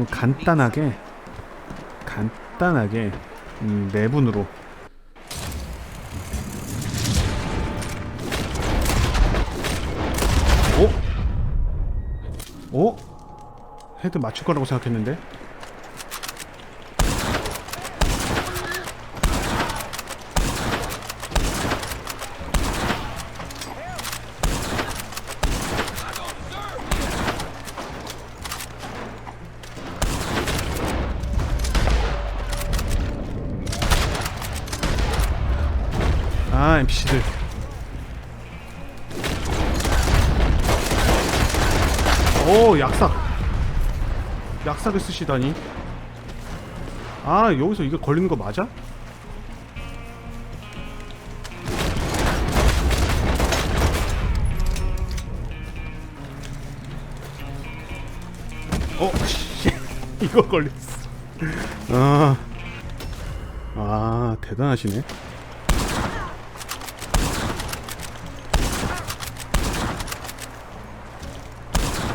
그럼 간단하게 간단하게 음, 네 분으로 오? 오? 헤드 맞출 거라고 생각했는데 NPC들 오 약삭 약삭을 쓰시다니 아 여기서 이게 걸리는 거 맞아? 어, 씨, 이거 걸렸어. 아, 아 대단하시네.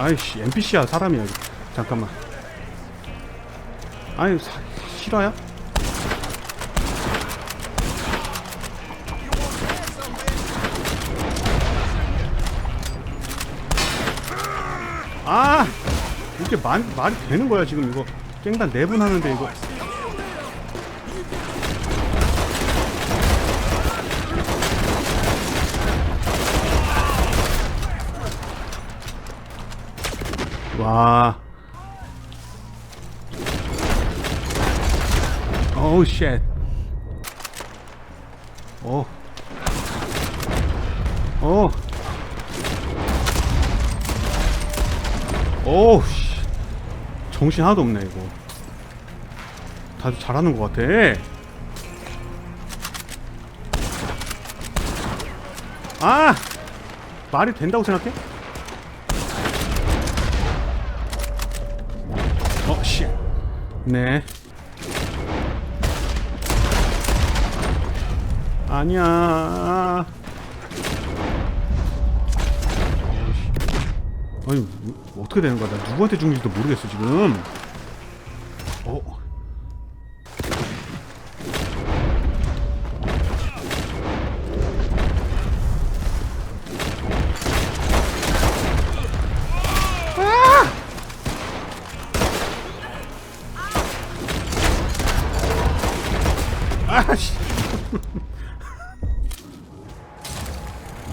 아이씨 NPC야 사람이야 이거. 잠깐만 아니 사, 실화야? 아 이게 말, 말이 되는 거야 지금 이거 깽단 네분 하는데 이거 와. 오우 쉣. 오. 오. 오우 씨. 정신 하나도 없네 이거. 다들 잘하는 것 같아. 아! 말이 된다고 생각해? 네. 아니야. 아니, 뭐, 어떻게 되는 거야? 나 누구한테 죽는지도 모르겠어, 지금. 어. 아씨.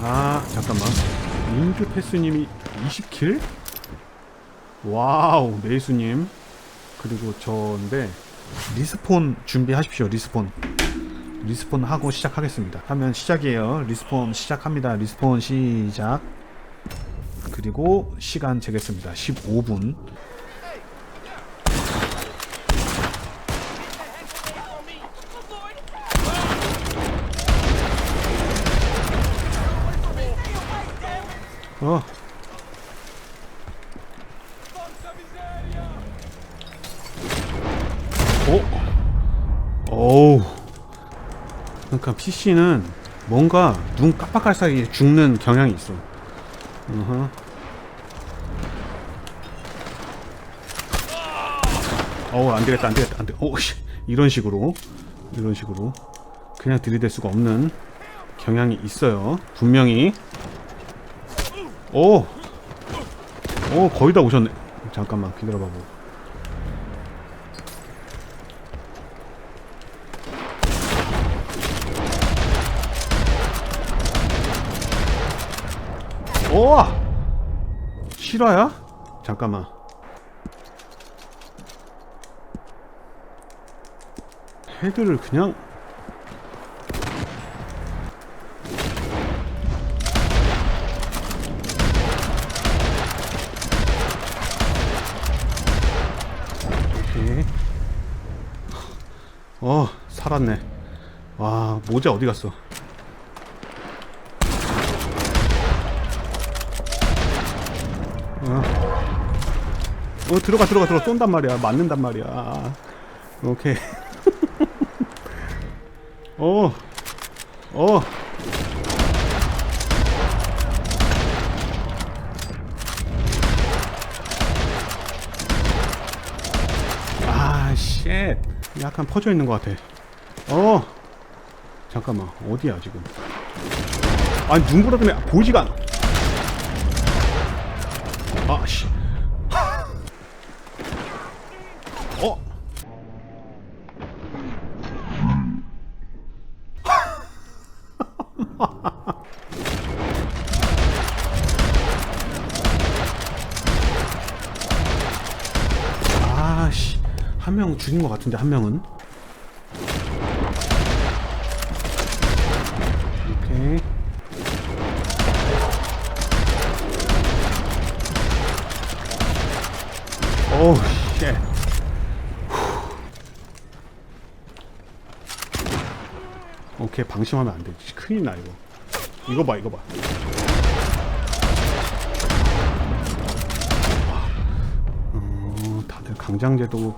아 잠깐만. 민규 패스님이 20킬? 와우 네이수님. 그리고 저인데 리스폰 준비하십시오 리스폰. 리스폰 하고 시작하겠습니다. 하면 시작이에요. 리스폰 시작합니다. 리스폰 시작. 그리고 시간 재겠습니다. 15분 어 오? 어우. 그러니까 PC는 뭔가 눈 깜빡할 사이에 죽는 경향이 있어. 어허. 어우, 안 되겠다, 안 되겠다, 안 돼. 오, 씨. 이런 식으로. 이런 식으로. 그냥 들이댈 수가 없는 경향이 있어요. 분명히. 오! 오, 거의 다 오셨네. 잠깐만, 기다려봐보. 오! 실화야? 잠깐만. 헤드를 그냥 살았네. 와, 모자 어디 갔어? 어. 어 들어가 들어가 들어가 쏜단 말이야 맞는단 말이야 오케이 어 어. 약간 퍼져 있는 것 같아. 어, 잠깐만 어디야 지금? 아니 눈보라 때문에 보이지가 않아. 아 씨. 어? 아씨 한 명 죽인 것 같은데 한 명은 오우 쉣 오케이 방심하면 안 되지. 큰일 나 이거. 이거 봐 이거 봐. 어, 다들 강장제도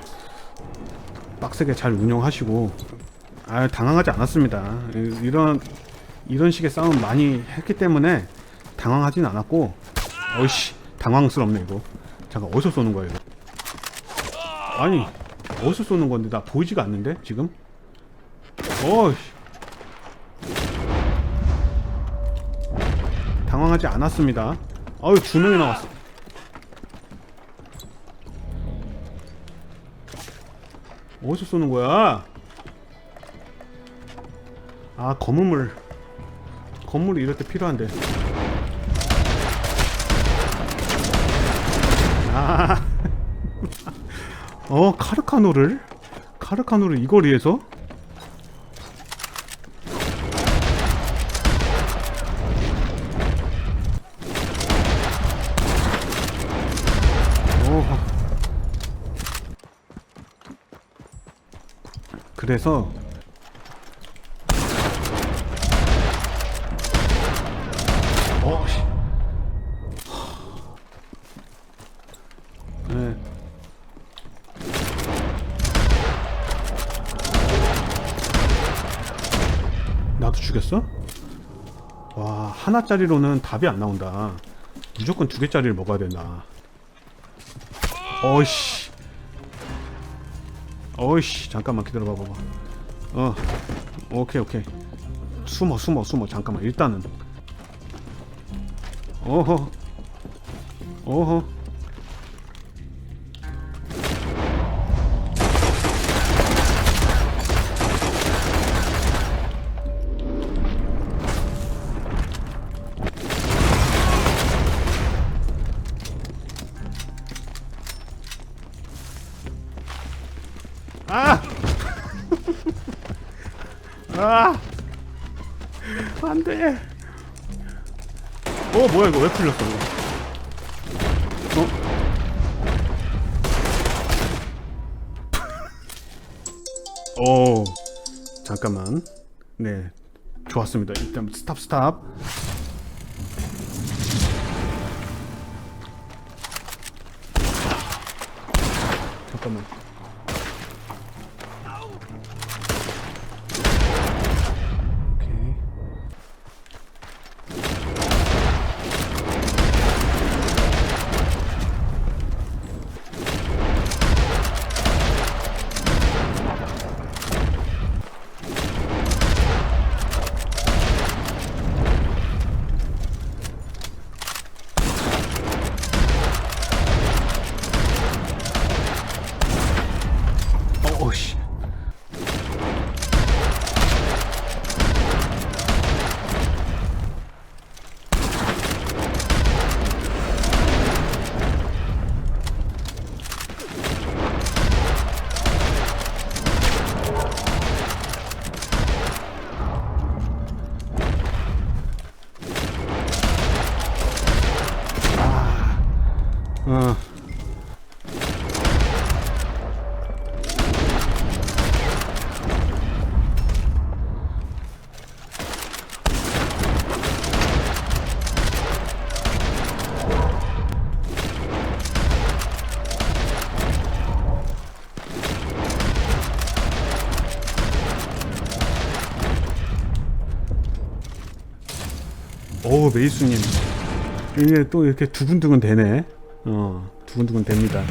빡세게 잘 운영하시고. 아 당황하지 않았습니다. 이- 이런 이런 식의 싸움 많이 했기 때문에 당황하진 않았고. 어이씨 당황스럽네 이거. 잠깐 어디서 쏘는 거야 이거 아니 어디서 쏘는 건데? 나 보이지가 않는데 지금? 어이씨. 당황하지 않았습니다. 아유 두 명이 나왔어. 어디서 쏘는 거야? 아 검은물. 건물이 이럴 때 필요한데. 아 어, 카르카노를? 카르카노를 이 거리에서? 오. 그래서 어, 죽였어? 와 하나짜리로는 답이 안 나온다. 무조건 두 개짜리를 먹어야 된다. 어이씨. 어이씨 잠깐만 기다려봐 봐봐. 어 오케이 오케이. 숨어 숨어 숨어. 잠깐만 일단은. 어허. 어허 아! 아! 안 돼! 어, 뭐야, 이거 왜 풀렸어, 이거? 어? 오, 잠깐만. 네, 좋았습니다. 일단 스탑, 스탑. 오 메이수님. 이게 또 이렇게 두근두근 되네. 어 두근두근 됩니다